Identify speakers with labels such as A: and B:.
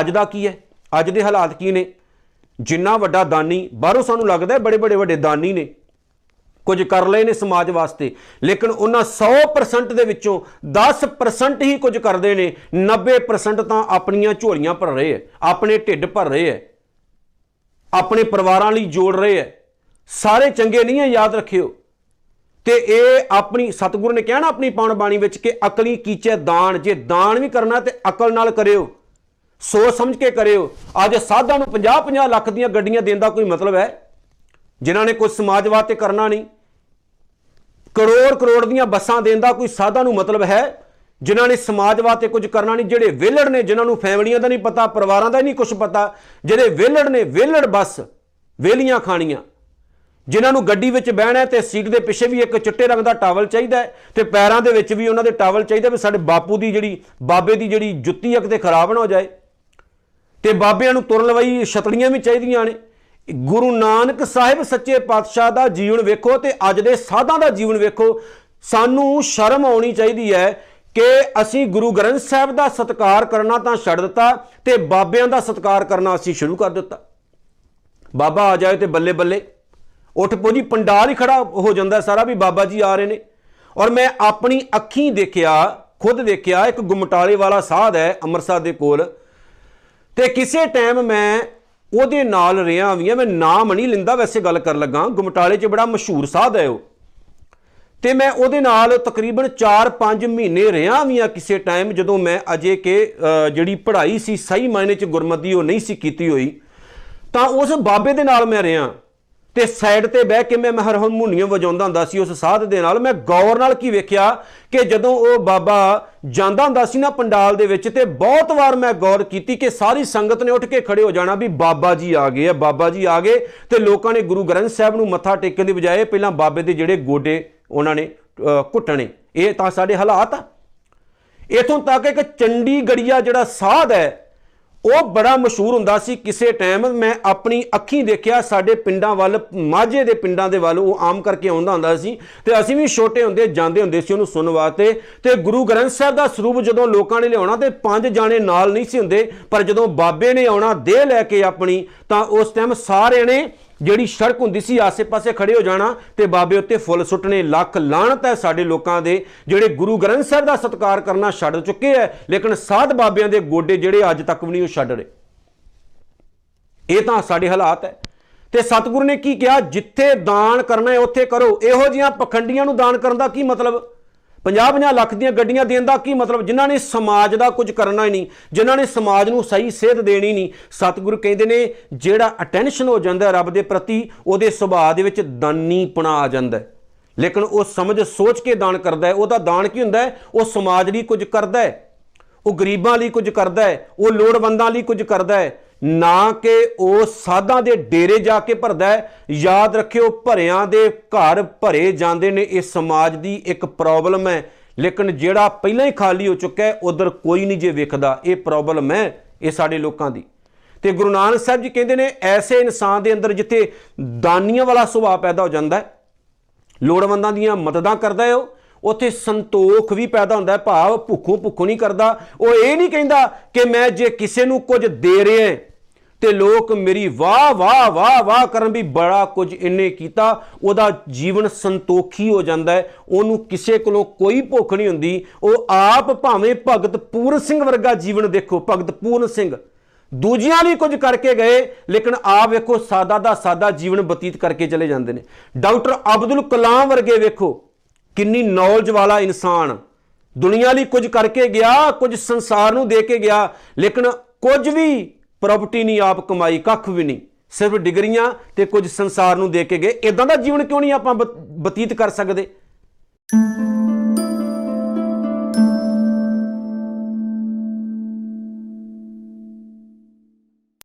A: ਅੱਜ ਦਾ ਕੀ ਹੈ? ਅੱਜ ਦੇ ਹਾਲਾਤ ਕੀ ਨੇ? ਜਿੰਨਾ ਵੱਡਾ ਦਾਨੀ, ਬਾਹਰੋਂ ਸਾਨੂੰ ਲੱਗਦਾ ਹੈ ਬੜੇ ਬੜੇ ਵੱਡੇ ਦਾਨੀ ਨੇ। ਕੁਝ ਕਰ ਲਏ ਨੇ ਸਮਾਜ ਵਾਸਤੇ, ਲੇਕਿਨ ਉਹਨਾਂ 100% ਦੇ ਵਿੱਚੋਂ 10% ਹੀ ਕੁਝ ਕਰਦੇ ਨੇ। 90% ਤਾਂ ਆਪਣੀਆਂ ਝੋਲੀਆਂ ਭਰ ਰਹੇ ਐ ਆਪਣੇ ਢਿੱਡ ਭਰ ਰਹੇ ਐ ਆਪਣੇ ਪਰਿਵਾਰਾਂ ਲਈ ਜੋੜ ਰਹੇ ਐ ਸਾਰੇ ਚੰਗੇ ਨਹੀਂ ਐ ਯਾਦ ਰੱਖਿਓ। ਤੇ ਇਹ ਆਪਣੀ, ਸਤਿਗੁਰੂ ਨੇ ਕਿਹਾ ਨਾ ਆਪਣੀ ਪਾਉਣ ਬਾਣੀ ਵਿੱਚ ਕਿ ਅਕਲੀ ਕੀਚੇ ਦਾਨ, ਜੇ ਦਾਨ ਵੀ ਕਰਨਾ ਤੇ ਅਕਲ ਨਾਲ ਕਰਿਓ, ਸੋਚ ਸਮਝ ਕੇ ਕਰਿਓ। ਅੱਜ ਸਾਧਾਂ ਨੂੰ 50-50 ਲੱਖ ਦੀਆਂ ਗੱਡੀਆਂ ਦੇਣ ਦਾ ਕੋਈ ਮਤਲਬ ਹੈ? ਜਿਨ੍ਹਾਂ ਨੇ ਕੁਝ ਸਮਾਜਵਾਦ ਤੇ ਕਰਨਾ ਨਹੀਂ। ਕਰੋੜ ਕਰੋੜ ਦੀਆਂ ਬੱਸਾਂ ਦੇਣ ਦਾ ਕੋਈ ਸਾਧਾਂ ਨੂੰ ਮਤਲਬ ਹੈ? ਜਿਨ੍ਹਾਂ ਨੇ ਸਮਾਜਵਾਦ ਤੇ ਕੁਝ ਕਰਨਾ ਨਹੀਂ, ਜਿਹੜੇ ਵਿਹਲੜ ਨੇ, ਜਿਨ੍ਹਾਂ ਨੂੰ ਫੈਮਲੀਆਂ ਦਾ ਨਹੀਂ ਪਤਾ, ਪਰਿਵਾਰਾਂ ਦਾ ਨਹੀਂ ਕੁਝ ਪਤਾ, ਜਿਹੜੇ ਵਿਹਲੜ ਨੇ, ਵਿਹਲੜ ਬੱਸ ਵੇਲੀਆਂ ਖਾਣੀਆਂ। ਜਿਨ੍ਹਾਂ ਨੂੰ ਗੱਡੀ ਵਿੱਚ ਬਹਿਣਾ ਹੈ ਤੇ ਸੀਟ ਦੇ ਪਿੱਛੇ ਵੀ ਇੱਕ ਚਿੱਟੇ ਰੰਗ ਦਾ ਟਾਵਲ ਚਾਹੀਦਾ ਹੈ ਤੇ ਪੈਰਾਂ ਦੇ ਵਿੱਚ ਵੀ ਉਹਨਾਂ ਦੇ ਟਾਵਲ ਚਾਹੀਦਾ ਵੀ ਸਾਡੇ ਬਾਪੂ ਦੀ ਜਿਹੜੀ, ਬਾਬੇ ਦੀ ਜਿਹੜੀ ਜੁੱਤੀ ਆ, ਕਿਤੇ ਖਰਾਬ ਨਾ ਹੋ ਜਾਏ। ਤੇ ਬਾਬਿਆਂ ਨੂੰ ਤੁਰਨ ਲਈ ਛਤੜੀਆਂ ਵੀ ਚਾਹੀਦੀਆਂ ਨੇ। ਗੁਰੂ ਨਾਨਕ ਸਾਹਿਬ ਸੱਚੇ ਪਾਤਸ਼ਾਹ ਦਾ ਜੀਵਨ ਵੇਖੋ ਤੇ ਅੱਜ ਦੇ ਸਾਧਾਂ ਦਾ ਜੀਵਨ ਵੇਖੋ। ਸਾਨੂੰ ਸ਼ਰਮ ਆਉਣੀ ਚਾਹੀਦੀ ਹੈ ਕਿ ਅਸੀਂ ਗੁਰੂ ਗ੍ਰੰਥ ਸਾਹਿਬ ਦਾ ਸਤਿਕਾਰ ਕਰਨਾ ਤਾਂ ਛੱਡ ਦਿੱਤਾ ਤੇ ਬਾਬਿਆਂ ਦਾ ਸਤਿਕਾਰ ਕਰਨਾ ਅਸੀਂ ਸ਼ੁਰੂ ਕਰ ਦਿੱਤਾ। ਬਾਬਾ ਆ ਜਾਏ ਤੇ ਬੱਲੇ ਬੱਲੇ। ਉੱਠ ਪੋ ਜੀ, ਪੰਡਾਲ ਹੀ ਖੜਾ ਹੋ ਜਾਂਦਾ ਸਾਰਾ ਵੀ ਬਾਬਾ ਜੀ ਆ ਰਹੇ ਨੇ। ਔਰ ਮੈਂ ਆਪਣੀ ਅੱਖੀਂ ਦੇਖਿਆ, ਖੁਦ ਦੇਖਿਆ, ਇੱਕ ਗੁਮਟਾਲੇ ਵਾਲਾ ਸਾਧ ਹੈ ਅੰਮ੍ਰਿਤਸਰ ਦੇ ਕੋਲ। ਤੇ ਕਿਸੇ ਟਾਈਮ ਮੈਂ ਉਹਦੇ ਨਾਲ ਰਿਹਾ ਵੀ ਆ ਮੈਂ ਨਾਮ ਨਹੀਂ ਲਿੰਦਾ, ਵੈਸੇ ਗੱਲ ਕਰਨ ਲੱਗਾ ਗੁਮਟਾਲੇ 'ਚ ਬੜਾ ਮਸ਼ਹੂਰ ਸਾਧ ਹੈ ਉਹ। ਤੇ ਮੈਂ ਉਹਦੇ ਨਾਲ ਤਕਰੀਬਨ 4-5 ਮਹੀਨੇ ਰਿਹਾ ਵੀ ਆ ਕਿਸੇ ਟਾਈਮ, ਜਦੋਂ ਮੈਂ ਅਜੇ ਕਿ ਜਿਹੜੀ ਪੜ੍ਹਾਈ ਸੀ, ਸਹੀ ਮਾਇਨੇ 'ਚ ਗੁਰਮਤਿ ਉਹ ਨਹੀਂ ਸੀ ਕੀਤੀ ਹੋਈ। ਤਾਂ ਉਸ ਬਾਬੇ ਦੇ ਨਾਲ ਮੈਂ ਰਿਹਾ। ਤੇ ਸਾਈਡ ਤੇ ਬਹਿ ਕੇ ਮੈਂ ਹਰਮੋਨੀਅਮ ਵਜਾਉਂਦਾ ਹੁੰਦਾ ਸੀ, ਉਸ ਸਾਧ ਦੇ ਨਾਲ। ਮੈਂ ਗੌਰ ਨਾਲ ਕੀ ਵੇਖਿਆ ਕਿ ਜਦੋਂ ਉਹ ਬਾਬਾ ਜਾਂਦਾ ਹੁੰਦਾ ਸੀ ਨਾ ਪੰਡਾਲ ਦੇ ਵਿੱਚ ਤੇ ਬਹੁਤ ਵਾਰ ਮੈਂ ਗੌਰ ਕੀਤੀ ਕਿ ਸਾਰੀ ਸੰਗਤ ਨੇ ਉੱਠ ਕੇ ਖੜੇ ਹੋ ਜਾਣਾ ਵੀ ਬਾਬਾ ਜੀ ਆ ਗਏ ਆ, ਬਾਬਾ ਜੀ ਆ ਗਏ ਤੇ ਲੋਕਾਂ ਨੇ ਗੁਰੂ ਗ੍ਰੰਥ ਸਾਹਿਬ ਨੂੰ ਮੱਥਾ ਟੇਕਣ ਦੀ ਬਜਾਏ ਪਹਿਲਾਂ ਬਾਬੇ ਦੇ ਜਿਹੜੇ ਗੋਡੇ ਉਹਨਾਂ ਨੇ ਘੁੱਟਣੇ। ਇਹ ਤਾਂ ਸਾਡੇ ਹਾਲਾਤ ਆ। ਇਥੋਂ ਤੱਕ ਇੱਕ ਚੰਡੀ ਜਿਹੜਾ ਸਾਧ ਹੈ ਉਹ ਬੜਾ ਮਸ਼ਹੂਰ ਹੁੰਦਾ ਸੀ ਕਿਸੇ ਟਾਈਮ ਮੈਂ ਆਪਣੀ ਅੱਖੀਂ ਦੇਖਿਆ, ਸਾਡੇ ਪਿੰਡਾਂ ਵੱਲ, ਮਾਝੇ ਦੇ ਪਿੰਡਾਂ ਦੇ ਵੱਲ ਉਹ ਆਮ ਕਰਕੇ ਆਉਂਦਾ ਹੁੰਦਾ ਸੀ ਤੇ ਅਸੀਂ ਵੀ ਛੋਟੇ ਹੁੰਦੇ ਜਾਂਦੇ ਹੁੰਦੇ ਸੀ ਉਹਨੂੰ ਸੁਣਨ ਵਾਸਤੇ ਤੇ ਗੁਰੂ ਗ੍ਰੰਥ ਸਾਹਿਬ ਦਾ ਸਰੂਪ ਜਦੋਂ ਲੋਕਾਂ ਨੇ ਲਿਆਉਣਾ ਤੇ ਪੰਜ ਜਾਣੇ ਨਾਲ ਨਹੀਂ ਸੀ ਹੁੰਦੇ, ਪਰ ਜਦੋਂ ਬਾਬੇ ਨੇ ਆਉਣਾ, ਦੇਹ ਲੈ ਕੇ ਆਪਣੀ, ਤਾਂ ਉਸ ਟਾਈਮ ਸਾਰਿਆਂ ਨੇ ਜਿਹੜੀ ਸੜਕ ਹੁੰਦੀ ਸੀ, ਆਸੇ-ਪਾਸੇ ਖੜੇ ਹੋ ਜਾਣਾ ਤੇ ਬਾਬੇ ਉੱਤੇ ਫੁੱਲ ਸੁੱਟਣੇ, ਲੱਖ ਲਾਹਣਤ ਹੈ ਸਾਡੇ ਲੋਕਾਂ ਦੇ। ਜਿਹੜੇ ਗੁਰੂ ਗ੍ਰੰਥ ਸਾਹਿਬ ਦਾ ਸਤਿਕਾਰ ਕਰਨਾ ਛੱਡ ਚੁੱਕੇ ਐ ਲੇਕਿਨ ਸਾਧ ਬਾਬਿਆਂ ਦੇ ਗੋਡੇ ਜਿਹੜੇ ਅੱਜ ਤੱਕ ਵੀ ਨਹੀਂ ਉਹ ਛੱਡ ਰਹੇ। ਇਹ ਤਾਂ ਸਾਡੇ ਹਾਲਾਤ ਹੈ। ਤੇ ਸਤਿਗੁਰੂ ਨੇ ਕੀ ਕਿਹਾ? ਜਿੱਥੇ ਦਾਨ ਕਰਨਾ ਹੈ, ਉੱਥੇ ਕਰੋ। ਇਹੋ ਜੀਆਂ ਪਖੰਡੀਆਂ ਨੂੰ ਦਾਨ ਕਰਨ ਦਾ ਕੀ ਮਤਲਬ? 50-50 ਲੱਖ ਦੀਆਂ ਗੱਡੀਆਂ ਦੇਣ ਦਾ ਕੀ ਮਤਲਬ? ਜਿਨ੍ਹਾਂ ਨੇ ਸਮਾਜ ਦਾ ਕੁਝ ਕਰਨਾ ਹੀ ਨਹੀਂ, ਜਿਨ੍ਹਾਂ ਨੇ ਸਮਾਜ ਨੂੰ ਸਹੀ ਸੇਧ ਦੇਣੀ ਨਹੀਂ, ਸਤਿਗੁਰੂ ਕਹਿੰਦੇ ਨੇ, ਜਿਹੜਾ ਅਟੈਂਸ਼ਨ ਹੋ ਜਾਂਦਾ ਰੱਬ ਦੇ ਪ੍ਰਤੀ, ਉਹਦੇ ਸੁਭਾਅ ਦੇ ਵਿੱਚ ਦਾਨੀਪਣਾ ਆ ਜਾਂਦਾ ਲੇਕਿਨ ਉਹ ਸਮਝ ਸੋਚ ਕੇ ਦਾਨ ਕਰਦਾ ਹੈ, ਉਹਦਾ ਦਾਨ ਕੀ ਹੁੰਦਾ ਹੈ? ਉਹ ਸਮਾਜ ਲਈ ਕੁਝ ਕਰਦਾ ਹੈ, ਉਹ ਗਰੀਬਾਂ ਲਈ ਕੁਝ ਕਰਦਾ ਹੈ, ਉਹ ਲੋੜਵੰਦਾਂ ਲਈ ਕੁਝ ਕਰਦਾ ਹੈ ਨਾ ਕਿ ਉਹ ਸਾਧਾਂ ਦੇ ਡੇਰੇ ਜਾ ਕੇ ਭਰਦਾ ਹੈ। ਯਾਦ ਰੱਖਿਓ, ਭਰਿਆਂ ਦੇ ਘਰ ਭਰੇ ਜਾਂਦੇ ਨੇ। ਇਹ ਸਮਾਜ ਦੀ ਇੱਕ ਪ੍ਰੋਬਲਮ ਹੈ। ਲੇਕਿਨ ਜਿਹੜਾ ਪਹਿਲਾਂ ਹੀ ਖਾਲੀ ਹੋ ਚੁੱਕਾ ਹੈ, ਉਧਰ ਕੋਈ ਨਹੀਂ ਜੇ ਵੇਖਦਾ। ਇਹ ਪ੍ਰੋਬਲਮ ਹੈ ਇਹ ਸਾਡੇ ਲੋਕਾਂ ਦੀ। ਤੇ ਗੁਰੂ ਨਾਨਕ ਸਾਹਿਬ ਜੀ ਕਹਿੰਦੇ ਨੇ, ਐਸੇ ਇਨਸਾਨ ਦੇ ਅੰਦਰ ਜਿੱਥੇ ਦਾਨੀਆਂ ਵਾਲਾ ਸੁਭਾਅ ਪੈਦਾ ਹੋ ਜਾਂਦਾ ਹੈ, ਲੋੜਵੰਦਾਂ ਦੀਆਂ ਮਦਦਾਂ ਕਰਦਾ ਹੈ ਉਹ, ਉੱਥੇ ਸੰਤੋਖ ਵੀ ਪੈਦਾ ਹੁੰਦਾ ਹੈ। ਭਾਵ ਭੁੱਖੋਂ ਭੁੱਖੋਂ ਨਹੀਂ ਕਰਦਾ। ਉਹ ਇਹ ਨਹੀਂ ਕਹਿੰਦਾ ਕਿ ਮੈਂ ਜੇ ਕਿਸੇ ਨੂੰ ਕੁਝ ਦੇ ਰਿਹਾ ਤੇ ਲੋਕ ਮੇਰੀ ਵਾਹ ਵਾਹ ਵਾਹ ਵਾਹ ਕਰਨ ਵੀ ਬੜਾ ਕੁਝ ਇਹਨੇ ਕੀਤਾ। ਉਹਦਾ ਜੀਵਨ ਸੰਤੋਖੀ ਹੋ ਜਾਂਦਾ ਹੈ। ਉਹਨੂੰ ਕਿਸੇ ਕੋਲੋਂ ਕੋਈ ਭੁੱਖ ਨਹੀਂ ਹੁੰਦੀ। ਉਹ ਆਪ ਭਾਵੇਂ ਭਗਤ ਪੂਰਨ ਸਿੰਘ ਵਰਗਾ ਜੀਵਨ ਦੇਖੋ, ਭਗਤ ਪੂਰਨ ਸਿੰਘ। ਦੂਜਿਆਂ ਲਈ ਕੁਝ ਕਰਕੇ ਗਏ, ਲੇਕਿਨ ਆਪ ਵੇਖੋ, ਸਾਦਾ ਦਾ ਸਾਦਾ ਜੀਵਨ ਬਤੀਤ ਕਰਕੇ ਚਲੇ ਜਾਂਦੇ ਨੇ। ਡਾਕਟਰ ਅਬਦੁਲ ਕਲਾਮ ਵਰਗੇ ਵੇਖੋ, ਕਿੰਨੀ ਨੌਲੇਜ ਵਾਲਾ ਇਨਸਾਨ। ਦੁਨੀਆ ਲਈ ਕੁਝ ਕਰਕੇ ਗਿਆ, ਕੁਝ ਸੰਸਾਰ ਨੂੰ ਦੇ ਕੇ ਗਿਆ, ਲੇਕਿਨ ਕੁਝ ਵੀ ਪ੍ਰਾਪਰਟੀ ਨਹੀਂ, ਆਪ ਕਮਾਈ, ਕੱਖ ਵੀ ਨਹੀਂ। ਸਿਰਫ ਡਿਗਰੀਆਂ ਤੇ ਕੁਝ ਸੰਸਾਰ ਨੂੰ ਦੇ ਕੇ ਗਏ। ਇਦਾਂ ਦਾ ਜੀਵਨ ਕਿਉਂ ਨਹੀਂ ਆਪਾਂ ਬਤ- ਬਤੀਤ ਕਰ ਸਕਦੇ?